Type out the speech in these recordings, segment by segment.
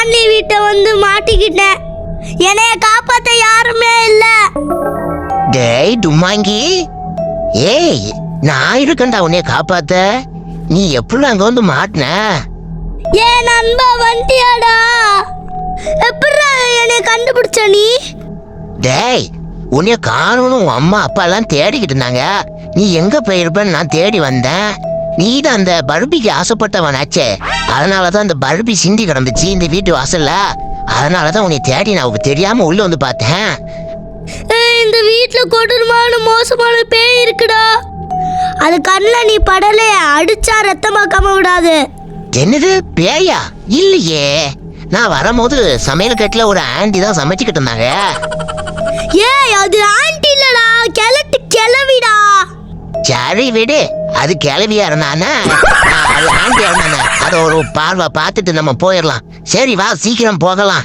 Stanley வீட்டை வந்து மாட்டிக்கிட்டேன். என்னைய காப்பாத்த யாருமே இல்ல. டேய் டும்மாங்கி. ஏய் நான் இருக்கேன்டா உன்னைய காப்பாத்த. நீ எப்படி அங்க வந்து மாட்டின? ஏன் நண்பா வண்டியாடா எப்படிடா என்னைய கண்டுபிடிச்ச நீ? டேய் உன்னைய காணணும் உன் அம்மா அப்பா எல்லாம் தேடிக்கிட்டு இருந்தாங்க. நீ எங்க போயிருப்பன்னு நான் தேடி வந்தேன். நீ தான் அந்த பர்பிக்கு ஆசைப்பட்டவனாச்சே அதனாலதான் அந்த பர்பி சிந்தி கிடந்துச்சு இந்த வீட்டு வாசல்ல. அதனாலதான் உன்னை தேடி நான் தெரியாம உள்ள வந்து பார்த்தேன். இந்த வீட்ல கொடூரமான மோசமான பேய் இருக்குடா. அது கண்ணில் நீ படலே அடிச்சா ரத்தமாக்காம விடாது. என்னது பேயா? இல்லையே. நான் வரும்போது சமையல் கட்டில ஒரு ஆண்டி தான் சமைச்சுக்கிட்டு இருந்தாங்க. ஏய் அது ஆண்டி இல்லடா. கிழட்டு கிளவிடா சரி விடு. அது கிளவியா இருந்தானே? அது இருந்தானே? அதை ஒரு பார்வை பார்த்துட்டு நம்ம போயிடலாம். சரி வா சீக்கிரம் போகலாம்.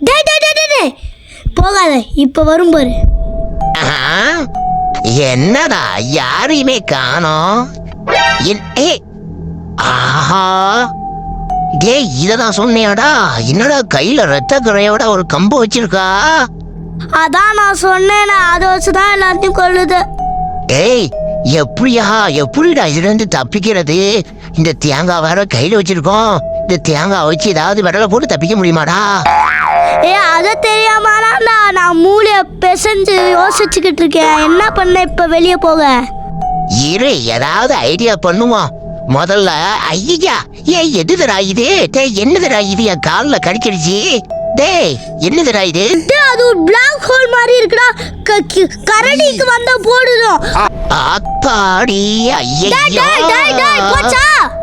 டேய் டேய் டேய், டேய் டேய். போகாத இப்ப வரும் பாரு. ஆஹா, என்னடா யாரையுமே காணோம். என்- ஏ ஆஹா. டேய் இததான் சொன்னியாடா என்னடா கையில ரத்த கரையோட ஒரு கம்பு வச்சிருக்கா? அதான் நான் சொன்னேனே அதை வச்சுதான் எல்லாத்தையும் கொள்ளுது ஏய் எப்படியா எப்படிடா இதுல இருந்து தப்பிக்கிறது? இந்த தேங்காய் வேற கையில வச்சிருக்கோம். இந்த தேங்காய் வச்சு ஏதாவது விரல போட்டு தப்பிக்க முடியுமாடா? ஏ அதை தெரியாமலாம்டா நான் மூளைய பிசைஞ்சு யோசிச்சுக்கிட்டு இருக்கேன். என்ன பண்ண இப்ப வெளியே போக? இரு ஏதாவது ஐடியா பண்ணுவோம். முதல்ல ஐயா ஏய் எதுதுடா இது? டேய் என்னதுடா இது? என் காலில் கடிச்சிருச்சு. டேய் என்னதுடா இது? டேய், அது ஒரு பிளாக் ஹோல் மாதிரி இருக்குடா. கரடிக்கு வந்தா போடுதும் அப்பாடி டேய், டேய், டேய், டேய், போச்சா? ஐயா